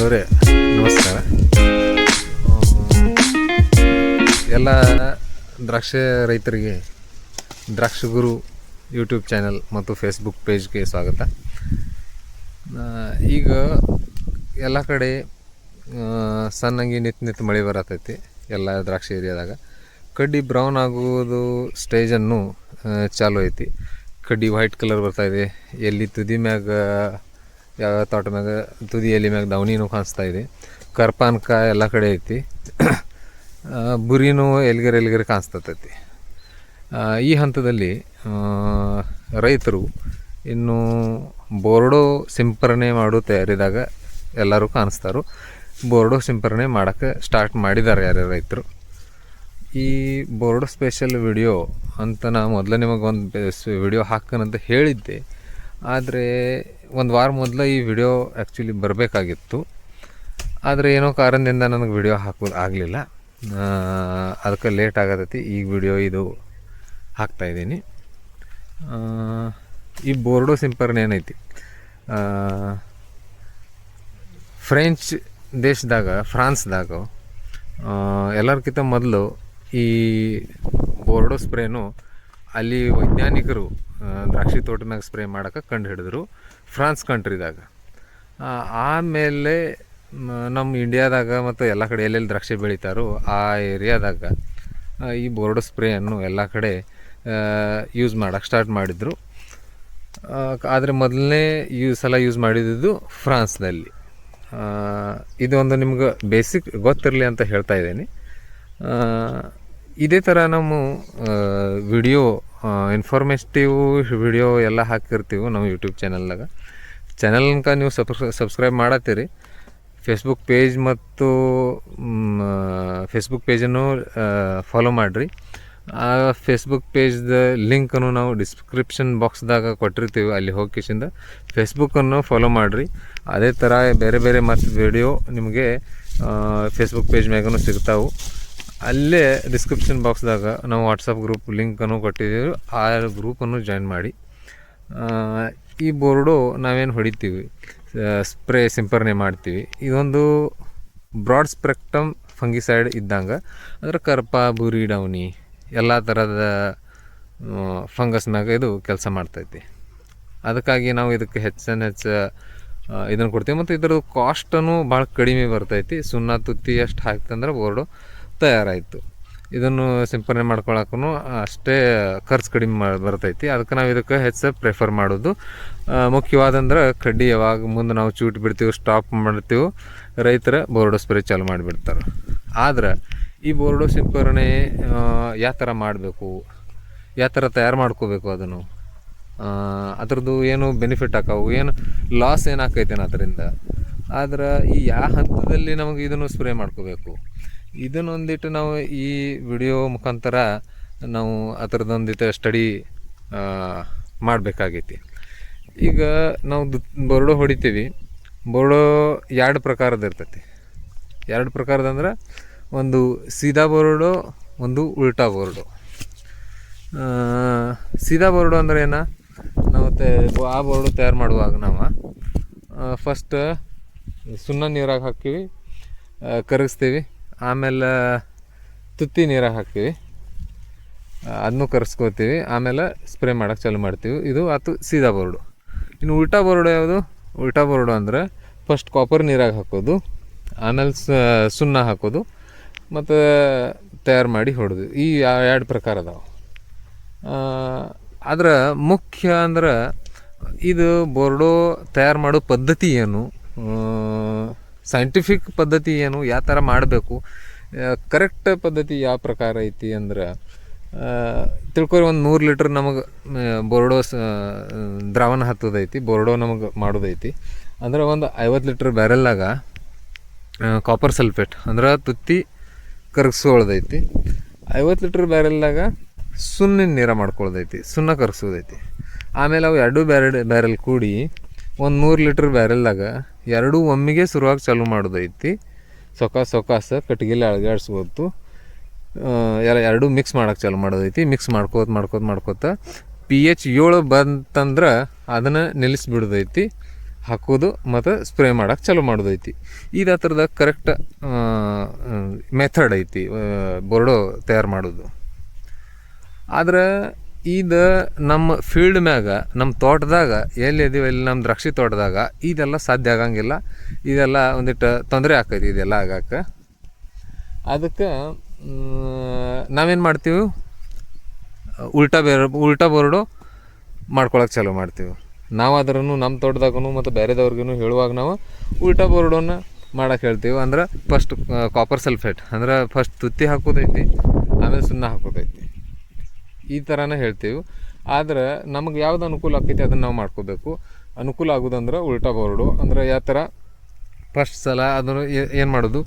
ಬಾಂಧವರೇ ನಮಸ್ಕಾರ. ಎಲ್ಲ ದ್ರಾಕ್ಷಿ ರೈತರಿಗೆ, ದ್ರಾಕ್ಷಿ ಗುರು ಯೂಟ್ಯೂಬ್ ಚಾನಲ್ ಮತ್ತು ಫೇಸ್ಬುಕ್ ಪೇಜ್ಗೆ ಸ್ವಾಗತ. ಈಗ ಎಲ್ಲ ಕಡೆ ಸಣ್ಣಂಗಿ ನಿತ್ ನಿತ್ ಮಳೆ ಬರತೈತಿ ಎಲ್ಲ ದ್ರಾಕ್ಷಿ ಏರಿಯಾದಾಗ. ಕಡ್ಡಿ ಬ್ರೌನ್ ಆಗುವುದು ಸ್ಟೇಜನ್ನು ಚಾಲು ಐತಿ. ಕಡ್ಡಿ ವೈಟ್ ಕಲರ್ ಬರ್ತಾ ಇದೆ. ಎಲ್ಲಿ ತುದಿ ಮ್ಯಾಗ ಯಾವ ತೋಟ ಮ್ಯಾಗ ತುದಿ ಎಲೆ ಮ್ಯಾಗ ದವನಿನೂ ಕಾಣಿಸ್ತಾ ಇದೆ. ಕರ್ಪಾನ್ಕ ಎಲ್ಲ ಕಡೆ ಐತಿ. ಬುರಿನೂ ಎಲ್ಗೆರೆ ಎಲ್ಗರ್ ಕಾಣಿಸ್ತತೈತಿ. ಈ ಹಂತದಲ್ಲಿ ರೈತರು ಇನ್ನು ಬೋರ್ಡೋ ಸಿಂಪರಣೆ ಮಾಡೋ ತಯಾರಿದಾಗ ಎಲ್ಲರೂ ಕಾಣಿಸ್ತಾರೋ. ಬೋರ್ಡೋ ಸಿಂಪರಣೆ ಮಾಡೋಕ್ಕೆ ಸ್ಟಾರ್ಟ್ ಮಾಡಿದ್ದಾರೆ ಯಾರ್ಯಾರು ರೈತರು. ಈ ಬೋರ್ಡ್ ಸ್ಪೆಷಲ್ ವಿಡಿಯೋ ಅಂತ ನಾನು ಮೊದಲು ನಿಮಗೆ ಒಂದು ವಿಡಿಯೋ ಹಾಕನಂತ ಹೇಳಿದ್ದೆ. ಆದರೆ ಒಂದು ವಾರ ಮೊದಲು ಈ ವಿಡಿಯೋ ಆ್ಯಕ್ಚುಲಿ ಬರಬೇಕಾಗಿತ್ತು. ಆದರೆ ಏನೋ ಕಾರಣದಿಂದ ನನಗೆ ವಿಡಿಯೋ ಹಾಕೋದು ಆಗಲಿಲ್ಲ. ಅದಕ್ಕೆ ಲೇಟ್ ಆಗತೈತಿ. ಈಗ ವಿಡಿಯೋ ಇದು ಹಾಕ್ತಾಯಿದ್ದೀನಿ ಈ ಬೋರ್ಡೋ ಸಿಂಪರ್ನ ಏನೈತಿ? ಫ್ರೆಂಚ್ ದೇಶದಾಗ ಫ್ರಾನ್ಸ್ದಾಗ ಆ, ಎಲ್ಲರ್ಕಿಂತ ಮೊದಲು ಈ ಬೋರ್ಡೋ ಸ್ಪ್ರೇನು ಅಲ್ಲಿ ವೈಜ್ಞಾನಿಕರು ದ್ರಾಕ್ಷಿ ತೋಟನಾಗ ಸ್ಪ್ರೇ ಮಾಡೋಕೆ ಕಂಡು ಹಿಡಿದ್ರು ಫ್ರಾನ್ಸ್ ಕಂಟ್ರಿದಾಗ. ಆಮೇಲೆ ನಮ್ಮ ಇಂಡಿಯಾದಾಗ ಮತ್ತು ಎಲ್ಲ ಕಡೆ ಎಲ್ಲೆಲ್ಲಿ ದ್ರಾಕ್ಷಿ ಬೆಳೀತಾರೋ ಆ ಏರಿಯಾದಾಗ ಈ ಬೋರ್ಡ್ ಸ್ಪ್ರೇಯನ್ನು ಎಲ್ಲ ಕಡೆ ಯೂಸ್ ಮಾಡೋಕ್ಕೆ ಸ್ಟಾರ್ಟ್ ಮಾಡಿದರು. ಆದರೆ ಮೊದಲನೇ ಯೂ ಸಲ ಯೂಸ್ ಮಾಡಿದ್ದು ಫ್ರಾನ್ಸ್ನಲ್ಲಿ. ಇದೊಂದು ನಿಮ್ಗೆ ಬೇಸಿಕ್ ಗೊತ್ತಿರಲಿ ಅಂತ ಹೇಳ್ತಾ ಇದ್ದೀನಿ. ಇದೇ ಥರ ನಾವು ವಿಡಿಯೋ ಇನ್ಫಾರ್ಮೇಟಿವ್ ವಿಡಿಯೋ ಎಲ್ಲ ಹಾಕಿರ್ತೀವಿ ನಮ್ಮ ಯೂಟ್ಯೂಬ್ ಚಾನಲ್ದಾಗ ಚಾನಲ್ಕ ನೀವು ಸಬ್ಸ್ ಸಬ್ಸ್ಕ್ರೈಬ್ ಮಾಡತ್ತೀರಿ. ಫೇಸ್ಬುಕ್ ಪೇಜ್ ಮತ್ತು ಫೇಸ್ಬುಕ್ ಪೇಜನ್ನು ಫಾಲೋ ಮಾಡಿರಿ. ಆ ಫೇಸ್ಬುಕ್ ಪೇಜ್ದ ಲಿಂಕನ್ನು ನಾವು ಡಿಸ್ಕ್ರಿಪ್ಷನ್ ಬಾಕ್ಸ್ದಾಗ ಕೊಟ್ಟಿರ್ತೀವಿ ಅಲ್ಲಿ ಹೋಗಿ ಕಿಶಿಂದ ಫೇಸ್ಬುಕ್ಕನ್ನು ಫಾಲೋ ಮಾಡಿರಿ. ಅದೇ ಥರ ಬೇರೆ ಬೇರೆ ಮತ್ತು ವಿಡಿಯೋ ನಿಮಗೆ ಫೇಸ್ಬುಕ್ ಪೇಜ್ ಮ್ಯಾಗೂ ಸಿಗ್ತಾವೆ. ಅಲ್ಲೇ ಡಿಸ್ಕ್ರಿಪ್ಷನ್ ಬಾಕ್ಸ್ದಾಗ ನಾವು ವಾಟ್ಸಪ್ ಗ್ರೂಪ್ ಲಿಂಕನ್ನು ಕೊಟ್ಟಿದ್ದೀವಿ. ಆ ಗ್ರೂಪನ್ನು ಜಾಯಿನ್ ಮಾಡಿ. ಈ ಬೋರ್ಡು ನಾವೇನು ಹೊಡಿತೀವಿ ಸ್ಪ್ರೇ ಸಿಂಪರಣೆ ಮಾಡ್ತೀವಿ. ಇದೊಂದು ಬ್ರಾಡ್ ಸ್ಪೆಕ್ಟ್ರಮ್ ಫಂಗಿಸೈಡ್ ಇದ್ದಂಗೆ. ಅಂದ್ರೆ ಕರ್ಪ, ಬುರಿ, ಡೌನಿ ಎಲ್ಲ ಥರದ ಫಂಗಸ್ನಾಗ ಇದು ಕೆಲಸ ಮಾಡ್ತೈತಿ. ಅದಕ್ಕಾಗಿ ನಾವು ಇದಕ್ಕೆ ಹೆಚ್ಚನ್ನು ಹೆಚ್ಚು ಇದನ್ನು ಕೊಡ್ತೀವಿ. ಮತ್ತು ಇದರ ಕಾಸ್ಟನ್ನು ಭಾಳ ಕಡಿಮೆ ಬರ್ತೈತಿ. ಸುಣ್ಣ, ತುತ್ತಿ ಎಷ್ಟು ಹಾಕ್ತಂದ್ರೆ ಬೋರ್ಡು ತಯಾರಾಯಿತು. ಇದನ್ನು ಸಿಂಪರಣೆ ಮಾಡ್ಕೊಳಕ್ಕೂ ಅಷ್ಟೇ ಖರ್ಚು ಕಡಿಮೆ ಬರ್ತೈತಿ. ಅದಕ್ಕೆ ನಾವು ಇದಕ್ಕೆ ಹೆಚ್ಚು ಪ್ರಿಫರ್ ಮಾಡೋದು. ಮುಖ್ಯವಾದಂದ್ರೆ ಕಡ್ಡಿ ಯಾವಾಗ ಮುಂದೆ ನಾವು ಚೂಟ್ ಬಿಡ್ತೀವಿ ಸ್ಟಾಪ್ ಮಾಡ್ತೀವಿ, ರೈತರ ಬೋರ್ಡೋ ಸ್ಪ್ರೇ ಚಾಲು ಮಾಡಿಬಿಡ್ತಾರೆ. ಆದ್ರೆ ಈ ಬೋರ್ಡೋ ಸಿಂಪರಣೆ ಯಾವ ಥರ ಮಾಡಬೇಕು? ಯಾವ ಥರ ತಯಾರು ಮಾಡ್ಕೋಬೇಕು ಅದನ್ನು? ಅದರದ್ದು ಏನು ಬೆನಿಫಿಟ್ ಆಕಾವು? ಏನು ಲಾಸ್ ಏನು ಆಕೈತೇನು ಅದರಿಂದ? ಆದ್ರೆ ಈ ಯಾವ ಹಂತದಲ್ಲಿ ನಮಗೆ ಇದನ್ನು ಸ್ಪ್ರೇ ಮಾಡ್ಕೋಬೇಕು? ಇದನ್ನೊಂದಿಟ್ಟು ನಾವು ಈ ವಿಡಿಯೋ ಮುಖಾಂತರ ನಾವು ಅದರದೊಂದಿಟ್ಟು ಸ್ಟಡಿ ಮಾಡಬೇಕಾಗೈತಿ. ಈಗ ನಾವು ದು, ಬೋರ್ಡೋ ಹೊಡಿತೀವಿ. ಬೋರ್ಡೋ ಎರಡು ಪ್ರಕಾರದ ಇರ್ತೈತಿ. ಎರಡು ಪ್ರಕಾರದಂದ್ರೆ ಒಂದು ಸೀದಾ ಬೋರ್ಡು, ಒಂದು ಉಲ್ಟಾ ಬೋರ್ಡು. ಸೀದಾ ಬೋರ್ಡು ಅಂದ್ರೆ ಏನ? ನಾವು ತೆ ಆ ಬೋರ್ಡು ತಯಾರು ಮಾಡುವಾಗ ನಾವು ಫಸ್ಟ್ ಸುಣ್ಣ ನೀರಾಗಿ ಹಾಕ್ತೀವಿ ಕರಗಿಸ್ತೀವಿ. ಆಮೇಲೆ, ತುತ್ತಿ ನೀರಾಗೆ ಹಾಕ್ತೀವಿ. ಅದನ್ನು ಕರೆಸ್ಕೋತೀವಿ. ಆಮೇಲೆ ಸ್ಪ್ರೇ ಮಾಡೋಕ್ಕೆ ಚಾಲು ಮಾಡ್ತೀವಿ. ಇದು ಆತು ಸೀದಾ ಬೋರ್ಡು. ಇನ್ನು ಉಲ್ಟಾ ಬೋರ್ಡು ಯಾವುದು? ಉಲ್ಟಾ ಬೋರ್ಡು ಅಂದರೆ ಫಸ್ಟ್ ಕಾಪರ್ ನೀರಾಗಿ ಹಾಕೋದು. ಆಮೇಲೆ ಸುಣ್ಣ ಹಾಕೋದು. ಮತ್ತು ತಯಾರು ಮಾಡಿ ಹೊಡೆದು. ಈ ಎರಡು ಪ್ರಕಾರ ಅದಾವೆ. ಆದ್ರೆ ಮುಖ್ಯ ಅಂದ್ರೆ ಇದು ಬೋರ್ಡೋ ತಯಾರು ಮಾಡೋ ಪದ್ಧತಿ ಏನು? ಸೈಂಟಿಫಿಕ್ ಪದ್ಧತಿ ಏನು, ಯಾವ ಥರ ಮಾಡಬೇಕು ಕರೆಕ್ಟ್ ಪದ್ಧತಿ ಯಾವ ಪ್ರಕಾರ ಐತಿ ಅಂದ್ರೆ ತಿಳ್ಕೊರಿ ಒಂದು ನೂರು ಲೀಟ್ರ್ ನಮಗೆ ಬೋರ್ಡೋ ದ್ರಾವಣ ಹತ್ತದೈತಿ ಬೋರ್ಡೋ ನಮಗೆ ಮಾಡೋದೈತಿ ಅಂದ್ರೆ ಒಂದು ಐವತ್ತು ಲೀಟ್ರ್ ಬ್ಯಾರೆಲ್ದಾಗ ಕಾಪರ್ ಸಲ್ಫೇಟ್ ಅಂದ್ರೆ ತುತ್ತಿ ಕರಗಿಸೋಳ್ದೈತಿ ಐವತ್ತು ಲೀಟ್ರ್ ಬ್ಯಾರೆಲ್ದಾಗ ಸುಣ್ಣ ನೀರ ಮಾಡ್ಕೊಳ್ದೈತಿ ಸುಣ್ಣ ಕರಗಿಸೋದೈತಿ ಆಮೇಲೆ ಅವು ಎರಡು ಬ್ಯಾರೆಲ್ ಬ್ಯಾರೆಲ್ ಕೂಡಿ ಒಂದು ನೂರು ಲೀಟ್ರ್ ಬ್ಯಾರೆಲ್ದಾಗ ಎರಡೂ ಒಮ್ಮೆಗೆ ಶುರುವಾಗಿ ಚಾಲು ಮಾಡೋದೈತಿ. ಸೊಕ ಸೊಕಾಸ ಕಟ್ಗೆಲಿ ಅಳಗಾಡ್ಸ್ಬೋದು. ಎಲ್ಲ ಎರಡೂ ಮಿಕ್ಸ್ ಮಾಡೋಕೆ ಚಾಲು ಮಾಡೋದೈತಿ. ಮಿಕ್ಸ್ ಮಾಡ್ಕೋತ ಮಾಡ್ಕೋತ ಮಾಡ್ಕೋತ ಪಿ ಎಚ್ ಏಳು ಬಂತಂದ್ರೆ ಅದನ್ನು ನಿಲ್ಲಿಸ್ಬಿಡೋದೈತಿ. ಹಾಕೋದು ಮತ್ತು ಸ್ಪ್ರೇ ಮಾಡೋಕೆ ಚಾಲೂ ಮಾಡೋದೈತಿ. ಇದು ಥರದ ಕರೆಕ್ಟ್ ಮೆಥಡ್ ಐತಿ. ಬೋರ್ಡೋ ತಯಾರು ಮಾಡೋದು. ಆದ್ರೆ ಇದು ನಮ್ಮ ಫೀಲ್ಡ್ ಮ್ಯಾಗ, ನಮ್ಮ ತೋಟದಾಗ, ಎಲ್ಲಿ ಇದೀವಿ ಎಲ್ಲಿ ನಮ್ಮ ದ್ರಾಕ್ಷಿ ತೋಟದಾಗ, ಇದೆಲ್ಲ ಸಾಧ್ಯ ಆಗಂಗಿಲ್ಲ. ಇದೆಲ್ಲ ಒಂದಿಟ್ಟು ತೊಂದರೆ ಆಕೈತಿ, ಇದೆಲ್ಲ ಆಗಕ್ಕೆ ಅದಕ್ಕೆ ನಾವೇನು ಮಾಡ್ತೀವಿ? ಉಲ್ಟಾ ಬೇರೆ, ಉಲ್ಟಾ ಬೋರ್ಡು ಮಾಡ್ಕೊಳಕ್ಕೆ ಚಾಲೂ ಮಾಡ್ತೀವಿ. ನಾವು ಅದ್ರೂ ನಮ್ಮ ತೋಟದಾಗೂ ಮತ್ತು ಬೇರೆದವ್ರಿಗೂ ಹೇಳುವಾಗ ನಾವು ಉಲ್ಟಾ ಬೋರ್ಡನ್ನು ಮಾಡಕ್ಕೆ ಹೇಳ್ತೀವಿ. ಅಂದ್ರೆ ಫಸ್ಟ್ ಕಾಪರ್ ಸಲ್ಫೇಟ್ ಅಂದ್ರೆ ಫಸ್ಟ್ ತುತ್ತಿ ಹಾಕೋದೈತಿ, ಆಮೇಲೆ ಸುಣ್ಣ ಹಾಕೋದೈತಿ. ಈ ಥರನೇ ಹೇಳ್ತೀವಿ. ಆದ್ರೆ ನಮಗೆ ಯಾವ್ದು ಅನುಕೂಲ ಆಕೈತಿ ಅದನ್ನು ನಾವು ಮಾಡ್ಕೋಬೇಕು. ಅನುಕೂಲ ಆಗೋದಂದ್ರೆ ಉಲ್ಟಾ ಬೋರ್ಡು ಅಂದ್ರೆ ಯಾವ ಥರ ಫಸ್ಟ್ ಸಲ ಅದನ್ನು ಏನು ಮಾಡೋದು?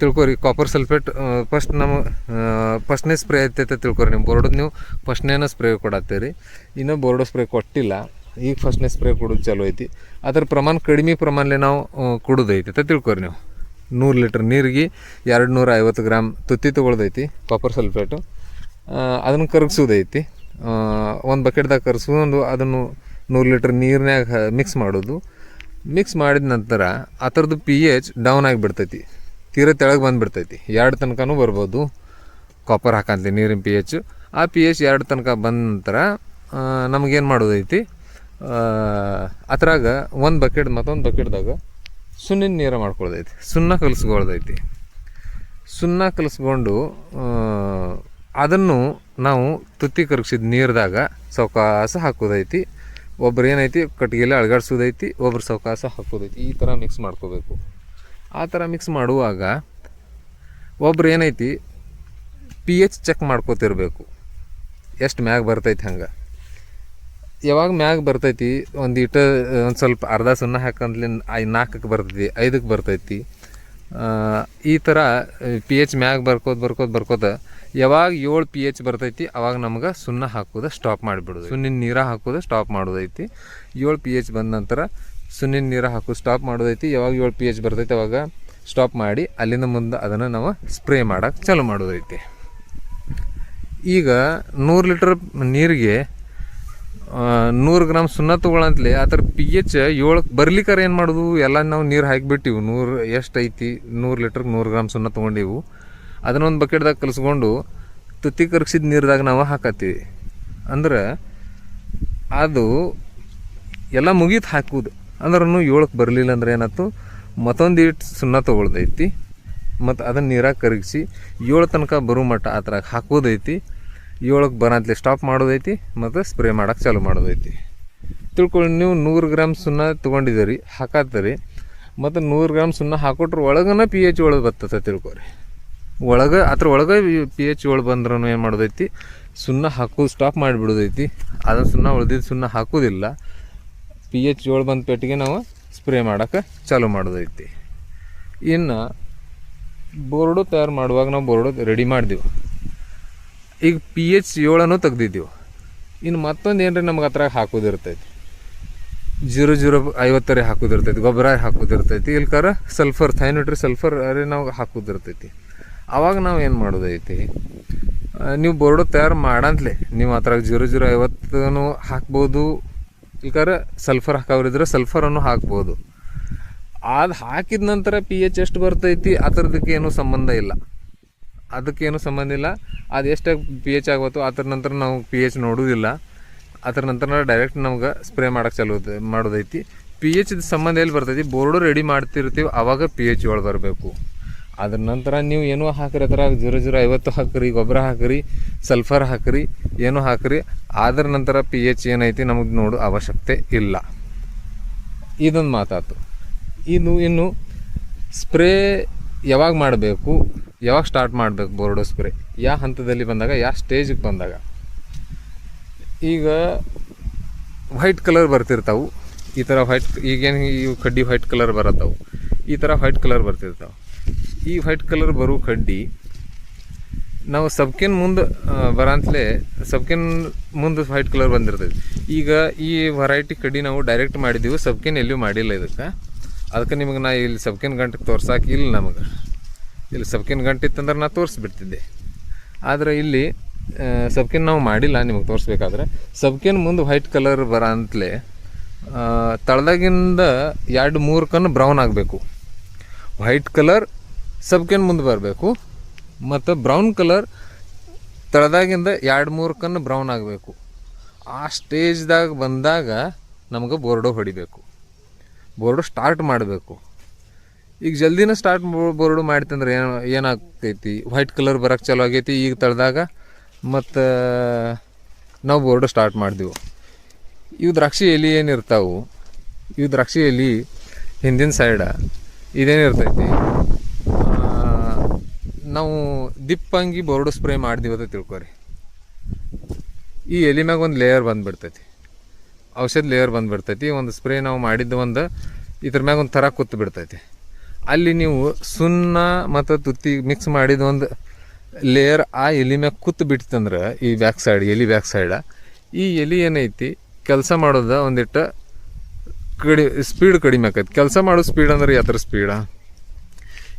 ತಿಳ್ಕೊರಿ ಕಾಪರ್ ಸಲ್ಫೇಟ್ ಫಸ್ಟ್ ನಮ್ಮ ಫಸ್ಟ್ನೇ ಸ್ಪ್ರೇ ಐತೈತೆ ತಿಳ್ಕೊರಿ ನಿಮ್ಮ ಬೋರ್ಡ್ದು ನೀವು ಫಸ್ಟ್ನೇನ ಸ್ಪ್ರೇ ಕೊಡತ್ತೀರಿ. ಇನ್ನೂ ಬೋರ್ಡ್ ಸ್ಪ್ರೇ ಕೊಟ್ಟಿಲ್ಲ. ಈಗ ಫಸ್ಟ್ನೇ ಸ್ಪ್ರೇ ಕೊಡೋದು ಚಲೋ ಐತಿ. ಅದ್ರ ಪ್ರಮಾಣ ಕಡಿಮೆ ಪ್ರಮಾಣಲೆ ನಾವು ಕೊಡೋದೈತಿ ಅಂತ ತಿಳ್ಕೊರಿ ನೀವು. ನೂರು ಲೀಟ್ರ್ ನೀರಿಗೆ ಎರಡು ನೂರ ಐವತ್ತು ಗ್ರಾಮ್ ತುತ್ತಿ ತೊಗೊಳ್ದೈತಿ ಕಾಪರ್ ಸಲ್ಫೇಟು ಅದನ್ನು ಕರಗಿಸೋದೈತಿ ಒಂದು ಬಕೆಟ್ದಾಗ ಕರ್ಸ್ಕೊಂಡು ಅದನ್ನು ನೂರು ಲೀಟ್ರ್ ನೀರಿನಾಗ ಮಿಕ್ಸ್ ಮಾಡೋದು. ಮಿಕ್ಸ್ ಮಾಡಿದ ನಂತರ ಆ ಥರದ್ದು ಪಿ ಎಚ್ ಡೌನ್ ಆಗಿಬಿಡ್ತೈತಿ. ತೀರ ತೆಳಗೆ ಬಂದುಬಿಡ್ತೈತಿ. ಎರಡು ತನಕನೂ ಬರ್ಬೋದು. ಕಾಪರ್ ಹಾಕಂತೀವಿ ನೀರಿನ ಪಿ ಎಚ್ ಆ ಪಿ ಎಚ್ ಎರಡು ತನಕ ಬಂದ ನಂತರ ನಮಗೇನು ಮಾಡೋದೈತಿ? ಅದ್ರಾಗ ಒಂದು ಬಕೆಟ್ ಮತ್ತೊಂದು ಬಕೆಟ್ದಾಗ ಸುಣ್ಣಿನ ನೀರು ಮಾಡ್ಕೊಳ್ದೈತಿ. ಸುಣ್ಣ ಕಲಿಸ್ಕೊಳ್ದೈತಿ. ಸುಣ್ಣ ಕಲಿಸ್ಕೊಂಡು ಅದನ್ನು ನಾವು ತುತ್ತಿ ಕರಗಿಸಿದ ನೀರ್ದಾಗ ಸೌಕಾಸ ಹಾಕೋದೈತಿ. ಒಬ್ರು ಏನೈತಿ? ಕಟ್ಟಿಗೆಲ್ಲ ಅಳಗಾಡ್ಸೋದೈತಿ, ಒಬ್ರು ಸೌಕಾಸ ಹಾಕೋದೈತಿ. ಈ ಥರ ಮಿಕ್ಸ್ ಮಾಡ್ಕೋಬೇಕು. ಆ ಥರ ಮಿಕ್ಸ್ ಮಾಡುವಾಗ ಒಬ್ರು ಏನೈತಿ? ಪಿ ಎಚ್ ಚೆಕ್ ಮಾಡ್ಕೋತಿರ್ಬೇಕು. ಎಷ್ಟು ಮ್ಯಾಗ ಬರ್ತೈತಿ ಹಂಗೆ? ಯಾವಾಗ ಮ್ಯಾಗ ಬರ್ತೈತಿ? ಒಂದು ಇಟ ಒಂದು ಸ್ವಲ್ಪ ಅರ್ಧ ಸುಣ್ಣ ಹಾಕಂದ್ಲಿ ಐ ನಾಲ್ಕಕ್ಕೆ ಬರ್ತೈತಿ ಐದಕ್ಕೆ ಬರ್ತೈತಿ. ಈ ಥರ ಪಿ ಎಚ್ ಮ್ಯಾಗ ಬರ್ಕೋತ ಬರ್ಕೋತ ಬರ್ಕೋತ ಯಾವಾಗ ಏಳು ಪಿ ಎಚ್ ಬರ್ತೈತಿ, ಅವಾಗ ನಮ್ಗೆ ಸುಣ್ಣ ಹಾಕೋದು ಸ್ಟಾಪ್ ಮಾಡಿಬಿಡೋದು. ಸುಣ್ಣಿನ ನೀರ ಹಾಕೋದು ಸ್ಟಾಪ್ ಮಾಡೋದೈತಿ. ಏಳು ಪಿ ಎಚ್ ಬಂದ ನಂತರ ಸುಣ್ಣಿನ ನೀರ ಹಾಕೋದು ಸ್ಟಾಪ್ ಮಾಡೋದೈತಿ. ಯಾವಾಗ ಏಳು ಪಿ ಎಚ್ ಬರ್ತೈತಿ, ಅವಾಗ ಸ್ಟಾಪ್ ಮಾಡಿ ಅಲ್ಲಿಂದ ಮುಂದೆ ಅದನ್ನು ನಾವು ಸ್ಪ್ರೇ ಮಾಡೋಕೆ ಚಾಲು ಮಾಡೋದೈತಿ. ಈಗ ನೂರು ಲೀಟ್ರ್ ನೀರಿಗೆ ನೂರು ಗ್ರಾಮ್ ಸುಣ್ಣ ತೊಗೊಳಂತಲೇ ಥರ ಪಿ ಎಚ್ ಏಳಕ್ಕೆ ಬರ್ಲಿಕ್ಕಾರ ಏನು ಮಾಡೋದು? ಎಲ್ಲ ನಾವು ನೀರು ಹಾಕಿಬಿಟ್ಟಿವು. ನೂರು ಎಷ್ಟು ಐತಿ? ನೂರು ಲೀಟ್ರಿಗೆ ನೂರು ಗ್ರಾಮ್ ಸುಣ್ಣ ತೊಗೊಂಡಿವು. ಅದನ್ನೊಂದು ಬಕೆಟ್ದಾಗ ಕಲಿಸ್ಕೊಂಡು ತುತ್ತಿ ಕರಗಿಸಿದ ನೀರ್ದಾಗ ನಾವು ಹಾಕತ್ತೀವಿ. ಅಂದ್ರೆ ಅದು ಎಲ್ಲ ಮುಗೀತು ಹಾಕುವುದು ಅಂದ್ರೂ ಏಳಕ್ಕೆ ಬರಲಿಲ್ಲ ಅಂದ್ರೆ ಏನಾಯ್ತು ಮತ್ತೊಂದು ಇಟ್ಟು ಸುಣ್ಣ ತೊಗೊಳ್ದೈತಿ. ಮತ್ತು ಅದನ್ನು ನೀರಾಗ ಕರಗಿಸಿ ಏಳು ತನಕ ಬರೋ ಮಟ್ಟ ಆ ಥರ ಹಾಕೋದೈತಿ. ಏಳಕ್ಕೆ ಬರಂತಲೇ ಸ್ಟಾಪ್ ಮಾಡೋದೈತಿ ಮತ್ತು ಸ್ಪ್ರೇ ಮಾಡೋಕ್ಕೆ ಚಾಲು ಮಾಡೋದೈತಿ. ತಿಳ್ಕೊಳ್ಳಿ ನೀವು ನೂರು ಗ್ರಾಮ್ ಸುಣ್ಣ ತೊಗೊಂಡಿದ್ದೀರಿ, ಹಾಕತ್ತೀರಿ. ಮತ್ತು ನೂರು ಗ್ರಾಮ್ ಸುಣ್ಣ ಹಾಕೊಟ್ರೆ ಒಳಗನ ಪಿ ಎಚ್ ಒಳಗೆ ಬರ್ತದೆ ತಿಳ್ಕೊರಿ ಒಳಗೆ, ಅದ್ರ ಒಳಗೆ ಪಿ ಎಚ್ ಏಳು ಬಂದ್ರೂ ಏನು ಮಾಡೋದೈತಿ? ಸುಣ್ಣ ಹಾಕೋದು ಸ್ಟಾಪ್ ಮಾಡಿಬಿಡೋದೈತಿ. ಅದನ್ನು ಸುಣ್ಣ ಉಳ್ದಿದ್ದು ಸುಣ್ಣ ಹಾಕೋದಿಲ್ಲ. ಪಿ ಎಚ್ ಏಳು ಬಂದ ಪೆಟ್ಟಿಗೆ ನಾವು ಸ್ಪ್ರೇ ಮಾಡೋಕ್ಕೆ ಚಾಲೂ ಮಾಡೋದೈತಿ. ಇನ್ನು ಬೋರ್ಡು ತಯಾರು ಮಾಡುವಾಗ ನಾವು ಬೋರ್ಡು ರೆಡಿ ಮಾಡಿದೆವು. ಈಗ ಪಿ ಎಚ್ ಏಳನ್ನು ತೆಗ್ದಿದ್ದೆವು. ಇನ್ನು ಮತ್ತೊಂದು ಏನ್ರಿ ನಮ್ಗೆ ಅದ್ರಾಗ ಹಾಕೋದಿರ್ತೈತಿ? ಜೀರೋ ಜೀರೋ ಐವತ್ತರೆ ಹಾಕೋದಿರ್ತೈತಿ, ಗೊಬ್ಬರ ಹಾಕೋದಿರ್ತೈತಿ, ಇಲ್ಕಾರ ಸಲ್ಫರ್ ಥೈನೋಟ್ರಿ ಸಲ್ಫರ್ ಅರೆ ನಾವು ಹಾಕೋದಿರ್ತೈತಿ. ಅವಾಗ ನಾವು ಏನು ಮಾಡೋದೈತಿ ನೀವು ಬೋರ್ಡು ತಯಾರು ಮಾಡಂತಲೇ. ನೀವು ಅದ್ರಾಗ ಜೀರೋ ಜೀರೋ ಐವತ್ತನು ಹಾಕ್ಬೋದು. ಇಲ್ಕಾರ ಸಲ್ಫರ್ ಹಾಕೋರಿದ್ರೆ ಸಲ್ಫರನ್ನು ಹಾಕ್ಬೋದು. ಅದು ಹಾಕಿದ ನಂತರ ಪಿ ಎಚ್ ಎಷ್ಟು ಬರ್ತೈತಿ? ಆ ಥರದಕ್ಕೆ ಏನೂ ಸಂಬಂಧ ಇಲ್ಲ. ಅದಕ್ಕೇನು ಸಂಬಂಧ ಇಲ್ಲ. ಅದು ಎಷ್ಟು ಪಿ ಎಚ್ ಆಗುತ್ತೋ ಅದ್ರ ನಂತರ ನಾವು ಪಿ ಎಚ್ ನೋಡೋದಿಲ್ಲ. ಅದ್ರ ನಂತರ ಡೈರೆಕ್ಟ್ ನಮ್ಗೆ ಸ್ಪ್ರೇ ಮಾಡೋಕೆ ಚಾಲು ಮಾಡೋದೈತಿ. ಪಿ ಎಚ್ ಸಂಬಂಧ ಎಲ್ಲಿ ಬರ್ತೈತಿ? ಬೋರ್ಡು ರೆಡಿ ಮಾಡ್ತಿರ್ತೀವಿ ಆವಾಗ ಪಿ ಎಚ್ ಒಳಗೆ ಬರಬೇಕು. ಅದ್ರ ನಂತರ ನೀವು ಏನೋ ಹಾಕ್ರಿ ಅದ್ರಾಗ ಜೀರೋ ಜೀರೋ ಐವತ್ತು ಹಾಕ್ರಿ, ಗೊಬ್ಬರ ಹಾಕ್ರಿ ಸಲ್ಫರ್ ಹಾಕ್ರಿ, ಏನೋ ಹಾಕ್ರಿ ಅದ್ರ ನಂತರ ಪಿ ಎಚ್ ಏನೈತಿ ನಮಗೆ ನೋಡೋ ಅವಶ್ಯಕತೆ ಇಲ್ಲ. ಇದೊಂದು ಮಾತಾತು. ಇನ್ನು ಇನ್ನು ಸ್ಪ್ರೇ ಯಾವಾಗ ಮಾಡಬೇಕು, ಯಾವಾಗ ಸ್ಟಾರ್ಟ್ ಮಾಡಬೇಕು ಬೋರ್ಡೋ ಸ್ಪ್ರೇ? ಯಾವ ಹಂತದಲ್ಲಿ ಬಂದಾಗ ಯಾವ ಸ್ಟೇಜಿಗೆ ಬಂದಾಗ? ಈಗ ವೈಟ್ ಕಲರ್ ಬರ್ತಿರ್ತಾವೆ. ಈ ಥರ ವೈಟ್ ಈಗೇನು ಇವು ಕಡ್ಡಿ ವೈಟ್ ಕಲರ್ ಬರತ್ತವು. ಈ ಥರ ವೈಟ್ ಕಲರ್ ಬರ್ತಿರ್ತಾವೆ. ಈ ವೈಟ್ ಕಲರ್ ಬರೋ ಕಡ್ಡಿ ನಾವು ಸಬ್ಕಿನ್ ಮುಂದೆ ಬರಂತಲೇ ಸಬ್ಕಿನ್ ಮುಂದೆ ವೈಟ್ ಕಲರ್ ಬಂದಿರ್ತೈತಿ. ಈಗ ಈ ವೆರೈಟಿ ಕಡ್ಡಿ ನಾವು ಡೈರೆಕ್ಟ್ ಮಾಡಿದ್ದೀವಿ ಸಬ್ಕಿನ್ ಎಲ್ಲೂ ಮಾಡಿಲ್ಲ ಇದಕ್ಕೆ. ಅದಕ್ಕೆ ನಿಮಗೆ ನಾ ಇಲ್ಲಿ ಸಬ್ಕಿನ್ ಗಂಟೆ ತೋರ್ಸಾಕ ಇಲ್ಲ ನಮಗೆ. ಇಲ್ಲಿ ಸಬ್ಕಿನ್ ಗಂಟೆ ಇತ್ತಂದ್ರೆ ನಾ ತೋರಿಸ್ಬಿಡ್ತಿದ್ದೆ ಆದರೆ ಇಲ್ಲಿ ಸಬ್ಕಿನ್ ನಾವು ಮಾಡಿಲ್ಲ, ನಿಮಗೆ ತೋರಿಸ್ಬೇಕಾದ್ರೆ. ಸಬ್ಕಿನ್ ಮುಂದೆ ವೈಟ್ ಕಲರ್ ಬರ ಅಂತಲೇ ತಳದಾಗಿಂದ ಎರಡು ಮೂರು ಕಣ್ಣು ಬ್ರೌನ್ ಆಗಬೇಕು. ವೈಟ್ ಕಲರ್ ಸಬ್ಕೆನ್ ಮುಂದೆ ಬರಬೇಕು. ಮತ್ತು ಬ್ರೌನ್ ಕಲರ್ ತಳದಾಗಿಂದ ಎರಡು ಮೂರು ಕಣ್ಣು ಬ್ರೌನ್ ಆಗಬೇಕು. ಆ ಸ್ಟೇಜ್ದಾಗ ಬಂದಾಗ ನಮ್ಗೆ ಬೋರ್ಡೋ ಹೊಡಿಬೇಕು. ಬೋರ್ಡು ಸ್ಟಾರ್ಟ್ ಮಾಡಬೇಕು. ಈಗ ಜಲ್ದಿನ ಸ್ಟಾರ್ಟ್ ಬೋರ್ಡು ಮಾಡ್ತಂದ್ರೆ ಏನು ಏನಾಗ್ತೈತಿ? ವೈಟ್ ಕಲರ್ ಬರೋಕ್ಕೆ ಚಲೋ ಆಗೈತಿ ಈಗ ತಳ್ದಾಗ. ಮತ್ತು ನಾವು ಬೋರ್ಡು ಸ್ಟಾರ್ಟ್ ಮಾಡಿದೆವು. ಇವು ದ್ರಾಕ್ಷಿ ಎಲೆ ಏನಿರ್ತಾವೆ ಇವು ದ್ರಾಕ್ಷಿ ಎಲೆ ಹಿಂದಿನ ಸೈಡ ಇದೇನಿರ್ತೈತಿ ನಾವು ದಿಪ್ಪಂಗಿ ಬೋರ್ಡು ಸ್ಪ್ರೇ ಮಾಡಿದೀವಿ ಅಂತ ತಿಳ್ಕೊರಿ. ಈ ಎಲೆ ಮ್ಯಾಗ ಒಂದು ಲೇಯರ್ ಬಂದುಬಿಡ್ತೈತಿ. ಔಷಧ ಲೇಯರ್ ಬಂದುಬಿಡ್ತೈತಿ. ಒಂದು ಸ್ಪ್ರೇ ನಾವು ಮಾಡಿದ್ದು ಒಂದು ಇದ್ರ ಮ್ಯಾಗ ಒಂದು ಥರ ಕೂತ್ ಬಿಡ್ತೈತಿ ಅಲ್ಲಿ ನೀವು ಸುಣ್ಣ ಮತ್ತು ತುತ್ತಿ ಮಿಕ್ಸ್ ಮಾಡಿದ ಒಂದು ಲೇಯರ್ ಆ ಎಲೆ ಮ್ಯಾಗ ಕೂತ್ ಬಿಡ್ತಂದ್ರೆ ಈ ಬ್ಯಾಕ್ ಸೈಡ್ ಎಲೆ ಬ್ಯಾಕ್ ಸೈಡ ಈ ಎಲೆ ಏನೈತಿ? ಕೆಲಸ ಮಾಡೋದ ಒಂದಿಟ್ಟು ಕಡಿ ಸ್ಪೀಡ್ ಕಡಿಮೆ ಆಕೈತಿ. ಕೆಲಸ ಮಾಡೋ ಸ್ಪೀಡ್ ಅಂದ್ರೆ ಯಾವ ಥರ ಸ್ಪೀಡ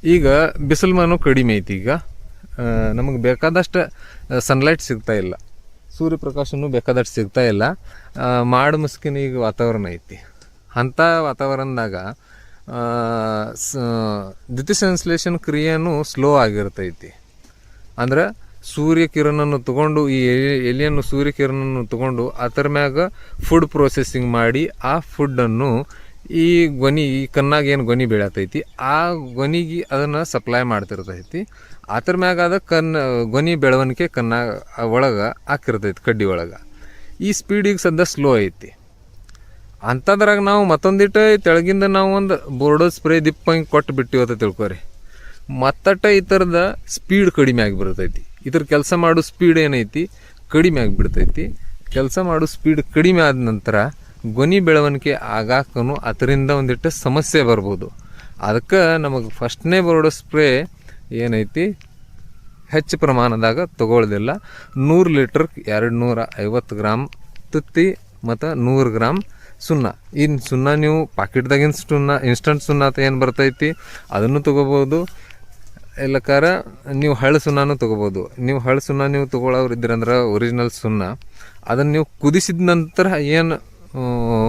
ಈಗ ಬಿಸಿಲು ಮನು ಕಡಿಮೆ ಐತಿ ಈಗ. ನಮಗೆ ಬೇಕಾದಷ್ಟು ಸನ್ಲೈಟ್ ಸಿಗ್ತಾ ಇಲ್ಲ. ಸೂರ್ಯಪ್ರಕಾಶನೂ ಬೇಕಾದಷ್ಟು ಸಿಗ್ತಾ ಇಲ್ಲ. ಮಾಡು ಮುಸ್ಕಿನ ಈಗ ವಾತಾವರಣ ಐತಿ. ಅಂಥ ವಾತಾವರಣದಾಗ ದ್ಯುತಿ ಸಂಶ್ಲೇಷಣ ಕ್ರಿಯೆನೂ ಸ್ಲೋ ಆಗಿರ್ತೈತಿ. ಅಂದ್ರೆ ಸೂರ್ಯ ಕಿರಣನ್ನು ತಗೊಂಡು, ಈ ಎಲಿ ಎಲೆಯನ್ನು ಸೂರ್ಯ ಕಿರಣನ್ನು ತಗೊಂಡು, ಅದರ ಮ್ಯಾಗ ಫುಡ್ ಪ್ರೊಸೆಸಿಂಗ್ ಮಾಡಿ, ಆ ಫುಡ್ಡನ್ನು ಈ ಗೊನಿ ಈ ಕನ್ನಾಗ ಏನು ಗೊನಿ ಬೀಳತೈತಿ, ಆ ಗೊನಿಗೆ ಅದನ್ನು ಸಪ್ಲೈ ಮಾಡ್ತಿರ್ತೈತಿ. ಅದ್ರ ಮ್ಯಾಗ ಅದು ಕನ್ನ ಗೊನಿ ಬೆಳವಣಿಗೆ ಕನ್ನ ಒಳಗೆ ಹಾಕಿರ್ತೈತಿ, ಕಡ್ಡಿ ಒಳಗೆ. ಈ ಸ್ಪೀಡಿಗೆ ಸದ್ಯ ಸ್ಲೋ ಐತಿ. ಅಂಥದ್ರಾಗ ನಾವು ಮತ್ತೊಂದಿಟ್ಟು ತೆಳಗಿಂದ ನಾವು ಒಂದು ಬೋರ್ಡೋ ಸ್ಪ್ರೇ ದಿಪ್ಪ ಹಿಂಗೆ ಕೊಟ್ಟು ಬಿಟ್ಟಿವ ಅಂತ ತಿಳ್ಕೊರಿ. ಮತ್ತಟ ಈ ಥರದ ಸ್ಪೀಡ್ ಕಡಿಮೆ ಆಗಿಬಿಡ್ತೈತಿ ಇದ್ರ ಕೆಲಸ ಮಾಡೋ ಸ್ಪೀಡ್ ಏನೈತಿ, ಕಡಿಮೆ ಆಗಿಬಿಡ್ತೈತಿ ಕೆಲಸ ಮಾಡೋ ಸ್ಪೀಡ್ ಕಡಿಮೆ ಆದ ನಂತರ ಗೊನಿ ಬೆಳವಣಿಗೆ ಆಗಾಕೂ ಅದರಿಂದ ಒಂದಿಟ್ಟು ಸಮಸ್ಯೆ ಬರ್ಬೋದು. ಅದಕ್ಕೆ ನಮಗೆ ಫಸ್ಟ್ನೇ ಬರೋಡೋ ಸ್ಪ್ರೇ ಏನೈತಿ? ಹೆಚ್ಚು ಪ್ರಮಾಣದಾಗ ತಗೊಳ್ಳೋದಿಲ್ಲ ನೂರು ಲೀಟ್ರ್ ಎರಡು ನೂರ ಐವತ್ತು ಗ್ರಾಮ್ ತುತ್ತಿ ಮತ್ತು ನೂರು ಗ್ರಾಮ್ ಸುಣ್ಣ. ಇನ್ನು ಸುಣ್ಣ ನೀವು ಪಾಕೆಟ್ದಾಗಿನ ಸುಣ್ಣ ಇನ್ಸ್ಟಂಟ್ ಸುಣ್ಣ ಅಂತ ಏನು ಬರ್ತೈತಿ? ಅದನ್ನು ತೊಗೋಬೋದು. ಇಲ್ಲಕಾರ ನೀವು ಹಳ್ಳ ಸುಣ್ಣನೂ ತೊಗೋಬೋದು. ನೀವು ಹಳೆ ಸುಣ್ಣ ನೀವು ತೊಗೊಳೋರು ಇದ್ರಂದ್ರೆ ಒರಿಜಿನಲ್ ಸುಣ್ಣ. ಅದನ್ನು ನೀವು ಕುದಿಸಿದ ನಂತರ ಏನು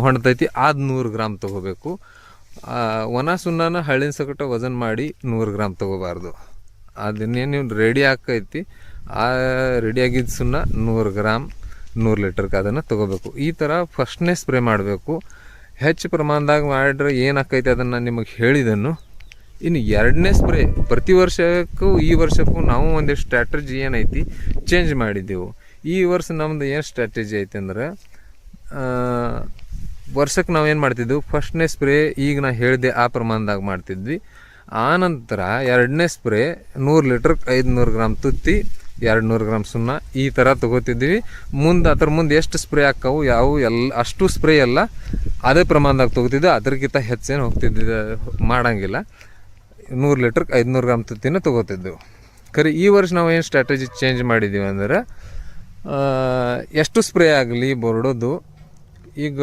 ಹೊಣ್ತೈತಿ ಆದ ನೂರು ಗ್ರಾಮ್ ತೊಗೋಬೇಕು. ಒಣ ಸುಣ್ಣನ ಹಳ್ಳಿನ ಸಕಟ ವಜನ್ ಮಾಡಿ ನೂರು ಗ್ರಾಮ್ ತೊಗೋಬಾರ್ದು. ಅದನ್ನೇನು ರೆಡಿ ಆಕೈತಿ, ಆ ರೆಡಿ ಆಗಿದ್ದ ಸುಣ್ಣ ನೂರು ಗ್ರಾಮ್, ನೂರು ಲೀಟರ್ಗೆ ಅದನ್ನು ತೊಗೋಬೇಕು. ಈ ಥರ ಫಸ್ಟ್ನೇ ಸ್ಪ್ರೇ ಮಾಡಬೇಕು. ಹೆಚ್ಚು ಪ್ರಮಾಣದಾಗ ಮಾಡಿದ್ರೆ ಏನಾಕೈತಿ ಅದನ್ನು ನಿಮಗೆ ಹೇಳಿದನು. ಇನ್ನು ಎರಡನೇ ಸ್ಪ್ರೇ ಪ್ರತಿ ವರ್ಷಕ್ಕೂ, ಈ ವರ್ಷಕ್ಕೂ ನಾವು ಒಂದಿಷ್ಟು ಸ್ಟ್ರಾಟಜಿ ಏನೈತಿ ಚೇಂಜ್ ಮಾಡಿದ್ದೆವು. ಈ ವರ್ಷ ನಮ್ಮದು ಏನು ಸ್ಟ್ರಾಟಜಿ ಐತೆ ಅಂದ್ರೆ ವರ್ಷಕ್ಕೆ ನಾವು ಏನು ಮಾಡ್ತಿದ್ವು? ಫಸ್ಟ್ನೇ ಸ್ಪ್ರೇ ಈಗ ನಾ ಹೇಳಿದೆ ಆ ಪ್ರಮಾಣದಾಗ ಮಾಡ್ತಿದ್ವಿ. ಆನಂತರ ನಂತರ ಎರಡನೇ ಸ್ಪ್ರೇ ನೂರು ಲೀಟ್ರ್ ಐದುನೂರು ಗ್ರಾಮ್ ತುತ್ತಿ ಎರಡು ನೂರು ಗ್ರಾಮ್ ಸುಣ್ಣ ಈ ಥರ ತೊಗೋತಿದ್ವಿ. ಮುಂದೆ ಅದ್ರ ಮುಂದೆ ಎಷ್ಟು ಸ್ಪ್ರೇ ಹಾಕವು, ಯಾವ ಎಲ್ಲ ಅಷ್ಟು ಸ್ಪ್ರೇ ಎಲ್ಲ ಅದೇ ಪ್ರಮಾಣದಾಗ ತೊಗೋತಿದ್ವಿ. ಅದಕ್ಕಿಂತ ಹೆಚ್ಚೇನು ಹೋಗ್ತಿದ್ದ ಮಾಡೋಂಗಿಲ್ಲ. ನೂರು ಲೀಟ್ರ್ಗೆ ಐದುನೂರು ಗ್ರಾಮ್ ತುತ್ತಿನ ತೊಗೋತಿದ್ದೆವು ಖರೆ, ಈ ವರ್ಷ ನಾವು ಏನು ಸ್ಟ್ರಾಟಜಿ ಚೇಂಜ್ ಮಾಡಿದ್ದೀವಿ ಅಂದ್ರೆ ಎಷ್ಟು ಸ್ಪ್ರೇ ಆಗಲಿ, ಬೋರ್ಡೋದು ಈಗ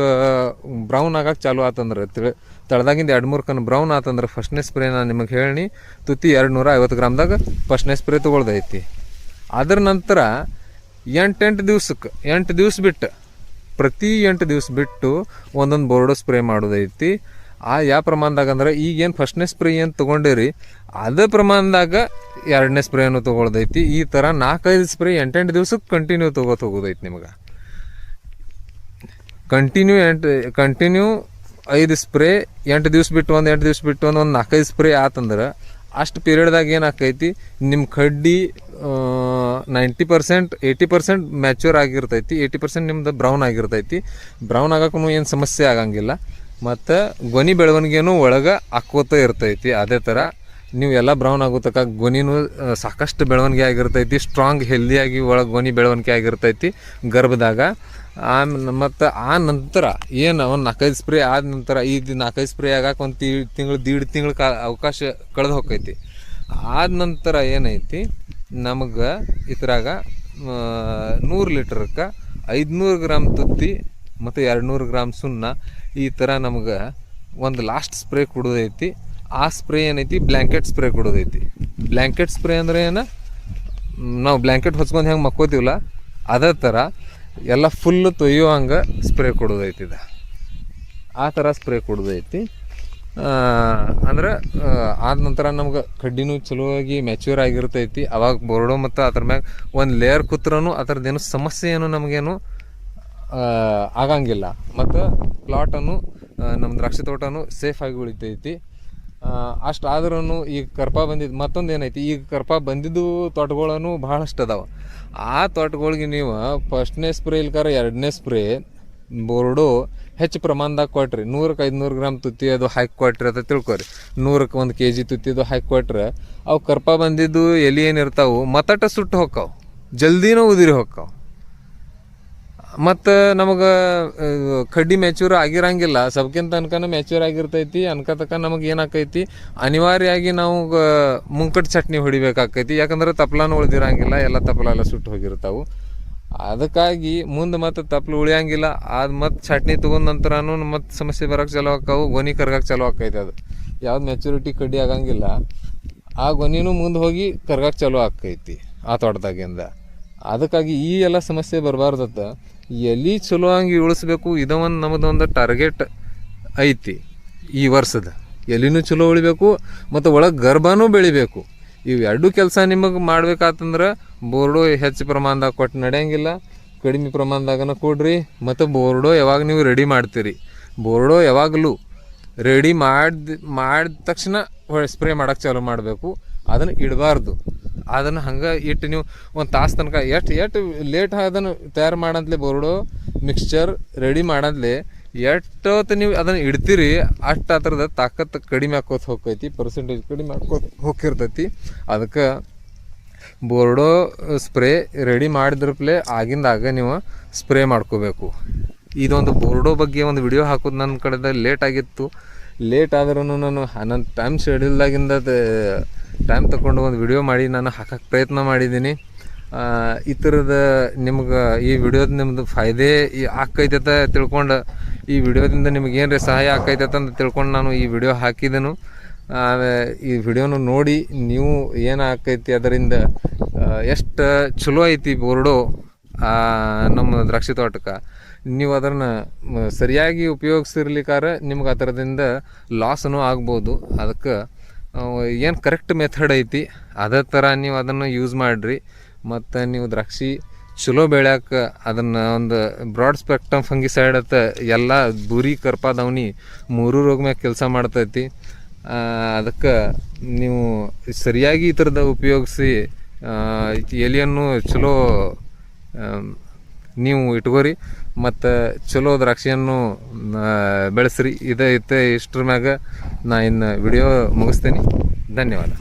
ಬ್ರೌನ್ ಆಗಕ್ಕೆ ಚಾಲು ಆತಂದ್ರೆ, ತಿಳಿ, ತಳದಾಗಿಂದ ಎರಡು ಮೂರು ಕನ್ ಬ್ರೌನ್ ಆತಂದ್ರೆ ಫಸ್ಟ್ನೇ ಸ್ಪ್ರೇ ನಾನು ನಿಮಗೆ ಹೇಳಿ ತುತ್ತಿ ಎರಡು ನೂರ ಐವತ್ತು ಗ್ರಾಮ್ದಾಗ ಫಸ್ಟ್ನೇ ಸ್ಪ್ರೇ ತೊಗೊಳ್ದೈತಿ. ಅದ್ರ ನಂತರ ಎಂಟೆಂಟು ದಿವ್ಸಕ್ಕೆ ಎಂಟು ದಿವ್ಸ ಬಿಟ್ಟು ಪ್ರತಿ ಎಂಟು ದಿವ್ಸ ಬಿಟ್ಟು ಒಂದೊಂದು ಬೋರ್ಡೋ ಸ್ಪ್ರೇ ಮಾಡೋದೈತಿ. ಆ ಯಾವ ಪ್ರಮಾಣದಾಗ ಅಂದ್ರೆ ಈಗೇನು ಫಸ್ಟ್ನೇ ಸ್ಪ್ರೇ ಏನು ತೊಗೊಂಡಿರಿ, ಅದೇ ಪ್ರಮಾಣದಾಗ ಎರಡನೇ ಸ್ಪ್ರೇನು ತೊಗೊಳ್ದೈತಿ. ಈ ಥರ ನಾಲ್ಕೈದು ಸ್ಪ್ರೇ ಎಂಟೆಂಟು ದಿವ್ಸಕ್ಕೆ ಕಂಟಿನ್ಯೂ ತೊಗೋತ ಹೋಗೋದೈತಿ ನಿಮ್ಗೆ. ಕಂಟಿನ್ಯೂ ಎಂಟು ಕಂಟಿನ್ಯೂ ಐದು ಸ್ಪ್ರೇ ಎಂಟು ದಿವ್ಸ ಬಿಟ್ಟು ಒಂದು, ಎಂಟು ದಿವ್ಸ ಬಿಟ್ಟು ಒಂದು ಒಂದು ನಾಲ್ಕೈದು ಸ್ಪ್ರೇ ಆತಂದ್ರೆ ಅಷ್ಟು ಪೀರಿಯಡ್ದಾಗ ಏನಾಕೈತಿ ನಿಮ್ಮ ಕಡ್ಡಿ ninety percent eighty percent mature ಆಗಿರ್ತೈತಿ ಏಯ್ಟಿ ಪರ್ಸೆಂಟ್ ನಿಮ್ದು ಬ್ರೌನ್ ಆಗಿರ್ತೈತಿ. ಬ್ರೌನ್ ಆಗೋಕ್ಕೂ ಏನು ಸಮಸ್ಯೆ ಆಗಂಗಿಲ್ಲ. ಮತ್ತು ಗೊನಿ ಬೆಳವಣಿಗೆನೂ ಒಳಗೆ ಹಾಕೋತ ಇರ್ತೈತಿ. ಅದೇ ಥರ ನೀವು ಎಲ್ಲ ಬ್ರೌನ್ ಆಗೋ ತನಕ ಗೊನಿನೂ ಸಾಕಷ್ಟು ಬೆಳವಣಿಗೆ ಆಗಿರ್ತೈತಿ. ಸ್ಟ್ರಾಂಗ್ ಹೆಲ್ದಿಯಾಗಿ ಒಳಗೆ ಗೊನಿ ಬೆಳವಣಿಗೆ ಆಗಿರ್ತೈತಿ. ಗರ್ಭದಾಗ ಆಮೇಲೆ ಮತ್ತು ಆ ನಂತರ ಏನು ಒಂದು ನಾಲ್ಕೈದು ಸ್ಪ್ರೇ ಆದ ನಂತರ ಈ ನಾಲ್ಕೈದು ಸ್ಪ್ರೇ ಆಗಕ್ಕೆ ಒಂದು ತಿ ತಿಂಗಳು, ದೀಡ್ ತಿಂಗಳು ಕಾ ಅವಕಾಶ ಕಳೆದು ಹೋಗೈತಿ ಆದ ನಂತರ ಏನೈತಿ? ನಮಗೆ ಇದ್ರಾಗ ನೂರು ಲೀಟ್ರಕ್ಕೆ ಐದುನೂರು ಗ್ರಾಮ್ ತುತ್ತಿ ಮತ್ತು ಎರಡು ನೂರು ಗ್ರಾಮ್ ಸುಣ್ಣ ಈ ಥರ ನಮ್ಗೆ ಒಂದು ಲಾಸ್ಟ್ ಸ್ಪ್ರೇ ಕೊಡೋದೈತಿ. ಆ ಸ್ಪ್ರೇ ಏನೈತಿ? ಬ್ಲ್ಯಾಂಕೆಟ್ ಸ್ಪ್ರೇ ಕೊಡೋದೈತಿ. ಬ್ಲ್ಯಾಂಕೆಟ್ ಸ್ಪ್ರೇ ಅಂದ್ರೆ ಏನು? ನಾವು ಬ್ಲ್ಯಾಂಕೆಟ್ ಹೊಚ್ಕೊಂಡು ಹೆಂಗೆ ಮಕ್ಕೋತೀವಲ್ಲ, ಅದೇ ಥರ ಎಲ್ಲ ಫುಲ್ ತೊಯ್ಯೋ ಹಂಗೆ ಸ್ಪ್ರೇ ಕೊಡೋದೈತಿ ಇದು. ಆ ಥರ ಸ್ಪ್ರೇ ಕೊಡೋದೈತಿ ಅಂದ್ರೆ ಆದ ನಂತರ ನಮ್ಗೆ ಕಡ್ಡಿನೂ ಆಗಿ ಮ್ಯಾಚೂರ್ ಆಗಿರ್ತೈತಿ. ಅವಾಗ ಬೋರ್ಡೋ ಮತ್ತು ಅದ್ರ ಮ್ಯಾಗ ಒಂದು ಲೇಯರ್ ಕೂತ್ರೂ ಅದ್ರದ್ದೇನು ಸಮಸ್ಯೆ ಏನು ನಮಗೇನು ಆಗಂಗಿಲ್ಲ. ಮತ್ತು ಪ್ಲಾಟನ್ನು ನಮ್ಮ ದ್ರಾಕ್ಷಿ ತೋಟನೂ ಸೇಫ್ ಆಗಿ ಉಳಿತೈತಿ. ಅಷ್ಟು ಆದ್ರೂ ಈಗ ಕರ್ಪ ಬಂದಿದ್ದು ಮತ್ತೊಂದು ಏನೈತಿ? ಈಗ ಕರ್ಪ ಬಂದಿದ್ದು ತೋಟಗಳನ್ನು ಭಾಳಷ್ಟು ಅದಾವ. ಆ ತೋಟಗಳಿಗೆ ನೀವು ಫಸ್ಟ್ನೇ ಸ್ಪ್ರೇ ಇಲ್ಕರ ಎರಡನೇ ಸ್ಪ್ರೇ ಬೋರ್ಡು ಹೆಚ್ಚು ಪ್ರಮಾಣದಾಗ ಕೊಟ್ರಿ. ನೂರಕ್ಕೆ ಐದುನೂರು ಗ್ರಾಮ್ ತುತ್ತಿ ಅದು ಹಾಕಿ ಕೊಟ್ರಿ ಅಂತ ತಿಳ್ಕೊರಿ. ನೂರಕ್ಕೆ ಒಂದು ಕೆ ಜಿ ತುತ್ತಿದು ಹಾಕಿ ಕೊಟ್ರೆ ಅವು ಕರ್ಪ ಬಂದಿದ್ದು ಎಲ್ಲಿ ಏನಿರ್ತಾವೆ ಮತ್ತಟ ಸುಟ್ಟು ಹೊಕ್ಕಾವು. ಜಲ್ದಿನೂ ಉದಿರಿ ಹೊಕ್ಕಾವು. ಮತ್ತು ನಮಗೆ ಕಡ್ಡಿ ಮೆಚೂರ್ ಆಗಿರಂಗಿಲ್ಲ. ಸಬ್ಕಿಂತ ತನಕನ ಮೆಚೂರ್ ಆಗಿರ್ತೈತಿ ಅನ್ಕ ತನಕ ನಮಗೆ ಏನಾಕೈತಿ ಅನಿವಾರ್ಯವಾಗಿ ನಾವು ಮುಂಕಟ್ ಚಟ್ನಿ ಹೊಡಿಬೇಕಾಕೈತಿ. ಯಾಕಂದ್ರೆ ತಪ್ಲಾನು ಉಳ್ದಿರಂಗಿಲ್ಲ, ಎಲ್ಲ ತಪ್ಲ ಎಲ್ಲ ಸುಟ್ಟು ಹೋಗಿರ್ತಾವು. ಅದಕ್ಕಾಗಿ ಮುಂದೆ ಮತ್ತೆ ತಪ್ಲು ಉಳಿಯಂಗಿಲ್ಲ ಅದು ಮತ್ತು ಚಟ್ನಿ ತೊಗೊಂಡ ನಂತರನೂ ಮತ್ತು ಸಮಸ್ಯೆ ಬರೋಕೆ ಚಲೋ ಆಕಾವು ಗೊನಿ ಕರ್ಗಕ್ಕೆ ಚಲೋ ಆಕೈತೆ ಅದು. ಯಾವ್ದು ಮೆಚುರಿಟಿ ಕಡ್ಡಿ ಆಗಂಗಿಲ್ಲ, ಆ ಗೊನಿನೂ ಮುಂದೆ ಹೋಗಿ ಕರ್ಗಕ್ಕೆ ಚಲೋ ಆಕೈತಿ ಆ ತೋಟದಾಗಿಂದ. ಅದಕ್ಕಾಗಿ ಈ ಎಲ್ಲ ಸಮಸ್ಯೆ ಬರಬಾರ್ದತ್ತ. ಎಲ್ಲಿ ಚಲೋ ಹಂಗೆ ಉಳಿಸ್ಬೇಕು, ಇದು ಒಂದು ಟಾರ್ಗೆಟ್ ಐತಿ ಈ ವರ್ಷದ. ಎಲ್ಲಿನೂ ಚಲೋ ಉಳಿಬೇಕು, ಮತ್ತು ಒಳಗೆ ಗರ್ಭನೂ ಬೆಳಿಬೇಕು. ಇವೆರಡೂ ಕೆಲಸ ನಿಮಗೆ ಮಾಡ್ಬೇಕಾತಂದ್ರೆ ಬೋರ್ಡು ಹೆಚ್ಚು ಪ್ರಮಾಣದಾಗ ಕೊಟ್ಟು ನಡೆಯಂಗಿಲ್ಲ. ಕಡಿಮೆ ಪ್ರಮಾಣದಾಗನ ಕೊಡ್ರಿ, ಮತ್ತು ಬೋರ್ಡೋ ಯಾವಾಗ ನೀವು ರೆಡಿ ಮಾಡ್ತೀರಿ. ಬೋರ್ಡೋ ಯಾವಾಗಲೂ ರೆಡಿ ಮಾಡಿದ ಮಾಡಿದ ತಕ್ಷಣ ಸ್ಪ್ರೇ ಮಾಡೋಕ್ಕೆ ಚಾಲೂ ಮಾಡಬೇಕು. ಅದನ್ನು ಇಡಬಾರ್ದು. ಅದನ್ನು ಹಂಗೆ ಇಟ್ಟು ನೀವು ಒಂದು ತಾಸು ತನಕ ಎಷ್ಟು ಎಷ್ಟು ಲೇಟ್ ಅದನ್ನು ತಯಾರು ಮಾಡಂತಲೇ ಬೋರ್ಡು ಮಿಕ್ಸ್ಚರ್ ರೆಡಿ ಮಾಡಂತಲೇ ಎಷ್ಟೊತ್ತು ನೀವು ಅದನ್ನು ಇಡ್ತೀರಿ, ಅಷ್ಟು ಅದ್ರದ್ದು ತಾಕತ್ತು ಕಡಿಮೆ ಹಾಕೋತ ಹೋಗ್ತೈತಿ ಪರ್ಸೆಂಟೇಜ್ ಕಡಿಮೆ ಹಾಕೋತ ಹೋಗಿರ್ತೈತಿ. ಅದಕ್ಕೆ ಬೋರ್ಡೋ ಸ್ಪ್ರೇ ರೆಡಿ ಮಾಡಿದ್ರಪ್ಲೆ ಆಗಿಂದಾಗ ನೀವು ಸ್ಪ್ರೇ ಮಾಡ್ಕೋಬೇಕು. ಇದೊಂದು ಬೋರ್ಡೋ ಬಗ್ಗೆ ಒಂದು ವಿಡಿಯೋ ಹಾಕೋದು ನನ್ನ ಕಡೆದ ಲೇಟ್ ಆಗಿತ್ತು. ಲೇಟ್ ಆದ್ರೂ ನಾನು ನನ್ನ ಟೈಮ್ ಶೆಡ್ಯೂಲ್ದಾಗಿಂದ ಟೈಮ್ ತಗೊಂಡು ಒಂದು ವಿಡಿಯೋ ಮಾಡಿ ನಾನು ಹಾಕಕ್ಕೆ ಪ್ರಯತ್ನ ಮಾಡಿದ್ದೀನಿ. ಈ ಥರದ ನಿಮ್ಗೆ ಈ ವಿಡಿಯೋದ ನಿಮ್ಮದು ಫಾಯ್ದೆ ಈ ಅಂತ ತಿಳ್ಕೊಂಡು, ಈ ವಿಡಿಯೋದಿಂದ ನಿಮ್ಗೆ ರೀ ಸಹಾಯ ಆಕೈತೆ ಅಂತ ತಿಳ್ಕೊಂಡು ನಾನು ಈ ವಿಡಿಯೋ ಹಾಕಿದೆನು. ಈ ವಿಡಿಯೋನು ನೋಡಿ ನೀವು ಏನು ಆಕೈತಿ ಅದರಿಂದ ಎಷ್ಟು ಚಲೋ ಐತಿ ಬೋರ್ಡು ನಮ್ಮ ದ್ರಾಕ್ಷಿ ತೋಟಕ್ಕೆ. ನೀವು ಅದನ್ನು ಸರಿಯಾಗಿ ಉಪಯೋಗಿಸಿರ್ಲಿಕ್ಕಾರ ನಿಮ್ಗೆ ಅದರದಿಂದ ಲಾಸನೂ ಆಗ್ಬೋದು. ಅದಕ್ಕೆ ಏನು ಕರೆಕ್ಟ್ ಮೆಥಡ್ ಐತಿ, ಅದೇ ಥರ ನೀವು ಅದನ್ನು ಯೂಸ್ ಮಾಡಿರಿ. ಮತ್ತು ನೀವು ದ್ರಾಕ್ಷಿ ಚಲೋ ಬೆಳ್ಯಾಕ ಅದನ್ನು ಒಂದು ಬ್ರಾಡ್ ಸ್ಪೆಕ್ಟ್ರಮ್ ಫಂಗಿಸೈಡ್ ಅತ್ತ ಎಲ್ಲ ಬುರಿ, ಕರ್ಪ, ದವನಿ ಮೂರು ರೋಗ ಮ್ಯಾಗ ಕೆಲಸ ಮಾಡ್ತೈತಿ. ಅದಕ್ಕೆ ನೀವು ಸರಿಯಾಗಿ ಈ ಥರದ ಉಪಯೋಗಿಸಿ ಎಲೆಯನ್ನು ಚಲೋ ನೀವು ಇಟ್ಕೋರಿ. ಮತ್ತು ಚಲೋ ದ್ರಾಕ್ಷಿಯನ್ನು ಬೆಳೆಸ್ರಿ. ಇದೇ ಇತ್ತೆ ಇಷ್ಟ್ರ ಮ್ಯಾಗ ನಾ ಇನ್ನು ವಿಡಿಯೋ ಮುಗಿಸ್ತೀನಿ. ಧನ್ಯವಾದ.